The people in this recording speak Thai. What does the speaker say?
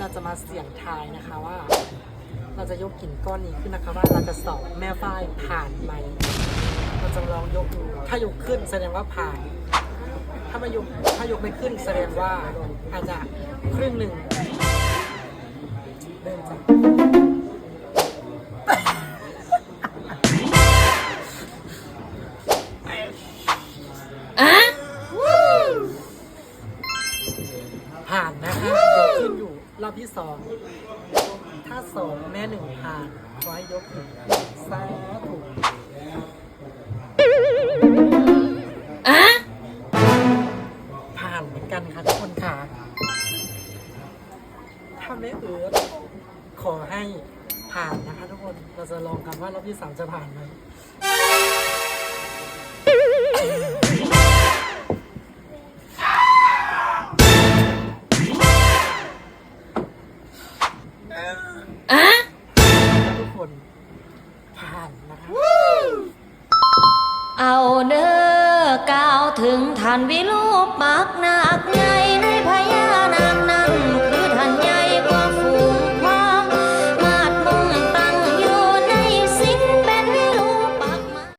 เราจะมาเสี่ยงทายนะคะว่า เราจะยกหินก้อนนี้ขึ้นนะคะว่าเราจะสอบแม่ฝ้ายผ่านไหมเราจะลองยกดูถ้ายกขึ้นแสดงว่าผ่าน ถ้าไม่ยกถ้ายกไม่ขึ้นแสดงว่าอาจจะครึ่งหนึ่งเริ่มจากผ่านนะคะยกขึ้นอยู่ รอบที่สองถ้าสองแม่หนึ่งผ่านขอให้ยกหนึ่งสาธุผ่านเหมือนกันค่ะทุกคนค่ะ ถ้าไม่เอิร์ธขอให้ผ่านนะคะทุกคน เราจะลองกันว่ารอบที่สามจะผ่านไหม ทุกคนผ่านนะคะเอาเด้อก้าวถึงท่านวิรูปมักหนักใหญ่